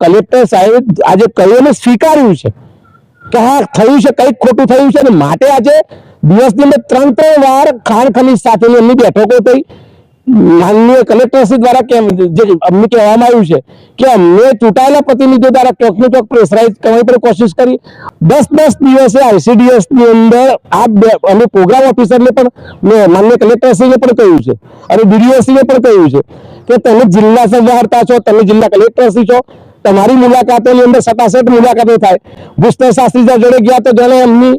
Collector સાહેબ આજે કહ્યું અને સ્વીકાર્યું છે કે હા, થયું છે, કંઈક ખોટું થયું છે અને માટે આજે દિવસની અંદર ત્રણ ત્રણ વાર ખાણ ખનીજ સાથેની એમની બેઠકો થઈ. માનનીય કલેક્ટરશ્રી દ્વારા કેમ જે અમને કહેવામાં આવ્યું છે કે અમને ચૂંટાયેલા પ્રતિનિધિઓ દ્વારા ચોકનું ચોક પ્રેશરાઇઝ કરવાની પણ કોશિશ કરી. દસ દસ દિવસે આઈસીડીએસની અંદર આ બે અમે પ્રોગ્રામ ઓફિસરને પણ માનનીય કલેક્ટરશ્રીને પણ કહ્યું છે અને ડીડીઓશ્રીને પણ કહ્યું છે કે તમે જિલ્લા સંવાહર્તા છો, તમે જિલ્લા કલેક્ટરશ્રી છો. તમારી મુલાકાતોની અંદર સતાસઠ મુલાકાતો થાય. ભૂસ્તર શાસ્ત્રી જોડે ગયા તો જેને એમની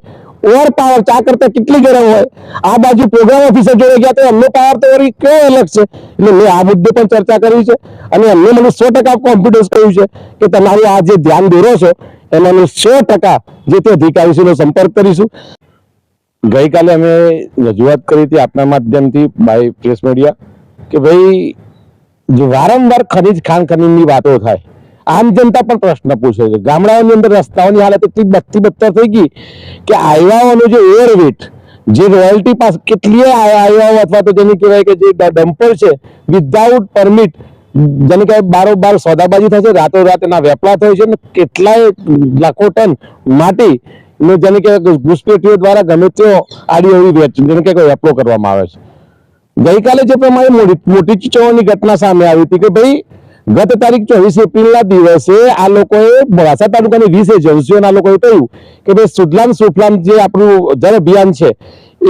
ઓવર પાવર ચા કરતા કેટલી ગરમ હોય? આ બાજુ પ્રોગ્રામ ઓફિસર જોડે ગયા તો એમનો પાવર તો વળી કેવો અલગ છે? એટલે મેં આ મુદ્દે પણ ચર્ચા કરી છે અને એમને મને સો ટકા કોન્ફિડન્સ કહ્યું છે કે તમારું આ જે ધ્યાન દોરો છો, એનાનું સો ટકા જે તે અધિકારીશ્રીનો સંપર્ક કરીશું. ગઈકાલે અમે રજૂઆત કરી હતી આપના માધ્યમથી બાય પ્રેસ મીડિયા કે ભાઈ, જે વારંવાર ખનીજ ખાણ ખનીજની વાતો થાય. આમ જનતા પણ પ્રશ્ન પૂછે છે. ગામડાઓની અંદર રસ્તાઓની હાલત એટલી બત્તી બત્તર થઈ ગઈ કે આવ્યાઓનો જે એરવેટ જે રોયલ્ટી પાસ કેટલીય આવ્યાઓ અથવા તો જેને કહેવાય કે જે ડમ્પર છે વિધાઉટ પરમિટ જેને કહેવાય બારોબાર સોદાબાજી થાય છે રાતો રાત એના વેપલા થાય છે ને કેટલાય લાખો ટન માટી ને જેને કહેવાય કે ઘૂસપેટીઓ દ્વારા ગમે તેઓ આડી એવી વેચ, જેને કહેવાય વેપલો કરવામાં આવે છે. ગઈકાલે જે પ્રમાણે મોટી ચીચોની ઘટના સામે આવી હતી કે ભાઈ ગત તારીખ ચોવીસ એપ્રિલના દિવસે આ લોકોએ મોડાસા તાલુકાની વીસ એજન્સીઓના લોકોએ કહ્યું કે ભાઈ સુજલામ સુફલામ જે આપણું જળ અભિયાન છે,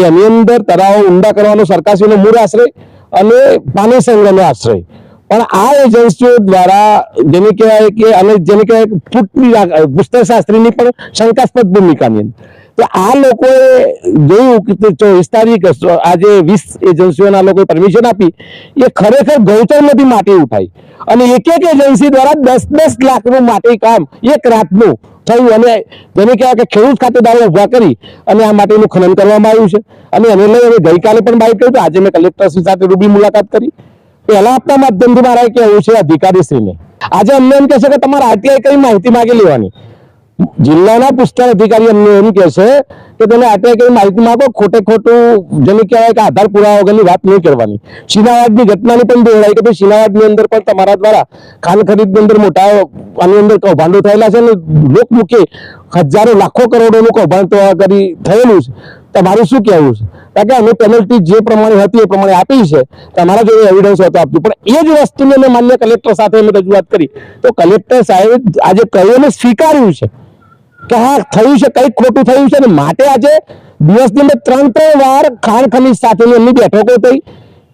એની અંદર તળાવો ઊંડા કરવાનો, સરકારશ્રીનો મૂળ આશ્રય અને પાણી સંગ્રહનો આશ્રય. પણ આ એજન્સીઓ દ્વારા જેને કહેવાય કે અને જેને કહેવાય ભૂસ્તરશાસ્ત્રીની પણ શંકાસ્પદ ભૂમિકાની અંદર તો આ લોકોએ જોયું કે ચોવીસ તારીખ આજે વીસ એજન્સીઓના લોકોએ પરમિશન આપી, એ ખરેખર ગૌચરમાંથી માટી ઉઠાઈ. અને એક એક એજન્સી દ્વારા દસ દસ લાખનું માટી કામ એક રાતનું થયું અને જેને કહેવાય કે ખેડૂત ખાતેદારો ઊભા કરી અને આ માટીનું ખનન કરવામાં આવ્યું છે. અને એને લઈ અમે ગઈકાલે પણ બાઇક કર્યું આજે મેં કલેક્ટરશ્રી સાથે રૂબી મુલાકાત કરી. પહેલા આપના માધ્યમથી મારા કહેવું છે અધિકારીશ્રીને. આજે અમને એમ કહે છે કે તમારે આરટીઆઈ કઈ માહિતી માગી લેવાની? જિલ્લાના પુસ્તક અધિકારી અમને એમ કહે છે કે તમે આટલે કઈ માહિતી માંગો, ખોટે ખોટું જેને કહેવાય કે આધાર પુરાવા વગરની વાત નહીં કરવાની. શિનાવાદની ઘટનાની પણ દોહરાઈ કે ભાઈ શિનાવાડની અંદર પણ તમારા દ્વારા ખાન ખરીદની અંદર મોટા આની અંદર કૌભાંડો થયેલા છે અને લોકમુખે હજારો, લાખો કરોડોનું કૌભાંડ કરી થયેલું છે. તમારું શું કહેવું છે? કારણ કે અમે પેનલ્ટી જે પ્રમાણે હતી એ પ્રમાણે આપી છે. તમારા જોડે એવિડન્સ હતો આપ્યું પણ એ જ વસ્તુને મેં માન્ય કલેક્ટર સાથે અમે રજૂઆત કરી. તો કલેક્ટર સાહેબ આજે કહ્યું અને સ્વીકાર્યું છે. કે હા, થયું છે, કંઈક ખોટું થયું છે અને માટે આજે દિવસની અંદર ત્રણ ત્રણ વાર ખાણ ખનીજ સાથેની એમની બેઠકો થઈ.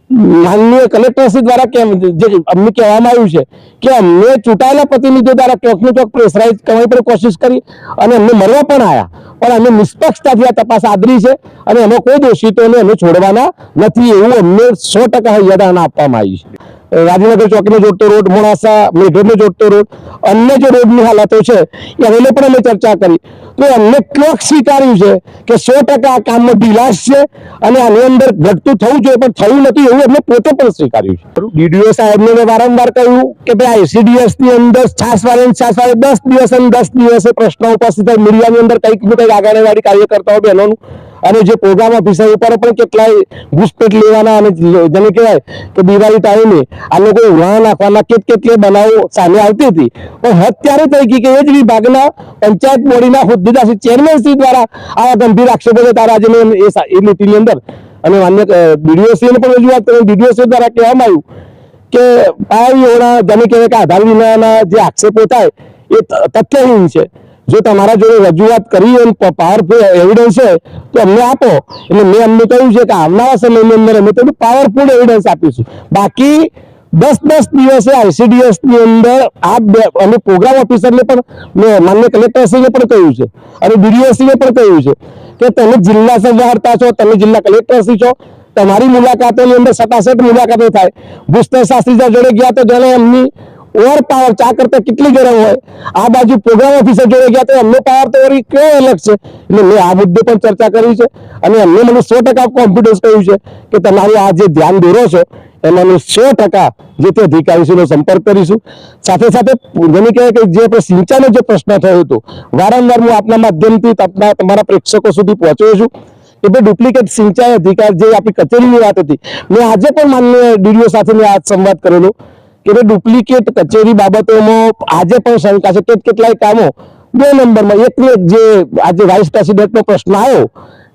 માનનીય કલેક્ટરશ્રી દ્વારા કેમ જે અમને કહેવામાં આવ્યું છે કે અમને ચૂંટાયેલા પ્રતિનિધિઓ દ્વારા ચોકનું ચોક પ્રેશરાઇઝ કરવાની પણ કોશિશ કરી અને અમને મળવા પણ આવ્યા પણ અમે નિષ્પક્ષતાથી આ તપાસ આદરી છે અને એમાં કોઈ દોષિતોને અમે છોડવાના નથી એવું અમને સો ટકા યદાન આપવામાં આવ્યું છે. રાજનગર ચોકીને જોડતો રોડ મોડાસા મેઢોને જોડતો રોડ અન્ય જે રોડની હાલતો છે, એ હવે પણ અમે ચર્ચા કરી. તો અમને ક્લોક સ્વીકાર્યું છે કે સો ટકા આ કામમાં ઢીલાશ છે અને આની અંદર ઘટતું થવું જોઈએ, પણ થયું નથી એવું એમને પોતે પણ સ્વીકાર્યું છે. ડીડીઓ સાહેબને મેં વારંવાર કહ્યું કે ભાઈ આઈસીડીએસની અંદર છાસ વાળે છાસ વાળે દસ દિવસ અને દસ દિવસે પ્રશ્નો ઉપસ્થિત મીડિયાની અંદર કંઈક ને કંઈક આગળવાળી કાર્યકર્તાઓ બહેનોનું અને જે પ્રોગ્રામ ઓફિસર ઉપર પણ કેટલાય ઘૂસપેટ લેવાના અને જેને કહેવાય કે દિવાળી ટાઈમે આ લોકો ઉઘાણા નાખવાના કેટ કેટલી બનાવો સામે આવતી હતી. પણ હદ ત્યારે થઈ ગઈ કે એ જ વિભાગના પંચાયત બોડીના હોદ્દેદાર ચેરમેન શ્રી દ્વારા આવા ગંભીર આક્ષેપો તારા આજે એ મીટિંગની અંદર અને માન્ય ડીડીઓસી પણ રજૂઆત કરી. ડીડીઓસી દ્વારા કહેવામાં આવ્યું કે આ જેને કહેવાય કે આધાર વિનાના જે આક્ષેપો થાય એ તથ્યહીન છે. જો તમારા જોડે રજૂઆત કરી એમ પાવરફુલ એવિડન્સ છે તો અમને આપો. એટલે મેં અમને કહ્યું છે કે આવનારા સમયની અંદર અમે તેનું પાવરફુલ એવિડન્સ આપીશું. બાકી દસ દસ દિવસે આઈસીડીએસની અંદર આ અમે પ્રોગ્રામ ઓફિસરને પણ મેં માન્ય કલેક્ટરશ્રીને પણ કહ્યું છે. અને ડીડીઓશ્રીને પણ કહ્યું છે કે તમે જિલ્લા સંવાહર્તા છો, તમે જિલ્લા કલેક્ટરશ્રી છો, તમારી મુલાકાતોની અંદર સટાસટ મુલાકાતો થાય. ભૂસ્તર શાસ્ત્રી જોડે ગયા તો જાણે એમની ઓવર પાવર ચા કરતા કેટલી ગરમ હોય? આ બાજુ પ્રોગ્રામ ઓફિસર જોડે ગયા તો એમનો પાવર તો વળી કેવો અલગ છે? એટલે મેં આ મુદ્દે પણ ચર્ચા કરી છે અને એમને મને સો ટકા કોન્ફિડન્સ કહ્યું છે કે તમારું આ જે ધ્યાન દોરો છો એમાંનું સો ટકા જે તે અધિકારીશ્રીનો સંપર્ક કરીશું. સાથે સાથે પૂર્વની કહેવાય કે જે આપણે સિંચાઈનો જે પ્રશ્ન થયો હતો, વારંવાર હું આપના માધ્યમથી તમારા પ્રેક્ષકો સુધી પહોંચ્યો છું કે ભાઈ ડુપ્લિકેટ સિંચાઈ અધિકાર જે આપણી કચેરીની વાત હતી, મેં આજે પણ માન્ય ડીડીઓ સાથે મેં આજ સંવાદ કરેલો. કે ડુપ્લિકેટ કચેરી બાબતોમાં આજે પણ શંકા છે. કે કેટલાય કામો બે નંબરમાં. એક જે આજે વાઇસ પ્રેસિડેન્ટનો પ્રશ્ન આવ્યો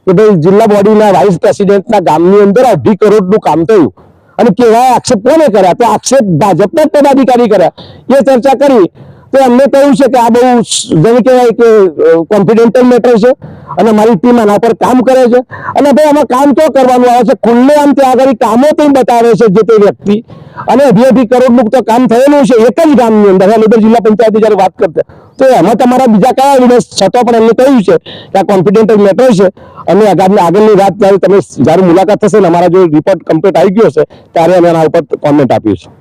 કે ભાઈ જિલ્લા બોડીના વાઇસ પ્રેસિડેન્ટના ગામની અંદર અઢી કરોડનું કામ થયું. અને કેવા આક્ષેપ કોને કર્યા? તો આક્ષેપ ભાજપના પદાધિકારી કર્યા. એ ચર્ચા કરી. તો એમને કહ્યું છે કે આ બહુ જેને કહેવાય કે કોન્ફિડેન્ટલ મેટર છે અને મારી ટીમ આના પર કામ કરે છે. અને ભાઈ, આમાં કામ તો કરવાનું આવે છે. ખુલ્લે આમ ત્યાં આગળ કામો તો બતાવે છે જે તે વ્યક્તિ. અને અઢી અઢી કરોડનું તો કામ થયેલું છે, એક જ ગામની અંદર. અલીગઢ જિલ્લા પંચાયત જયારે વાત કરતા, તો એમાં તમારા બીજા કયા એવિડન્સ છતાં પણ એમને કહ્યું છે કે આ કોન્ફિડેન્ટલ મેટર છે. અને આગામી, આગળની વાત જ્યારે તમે, જ્યારે મુલાકાત થશે ને અમારા જો રિપોર્ટ કમ્પ્લીટ આવી ગયો છે, ત્યારે અમે એના ઉપર કોમેન્ટ આપ્યું છે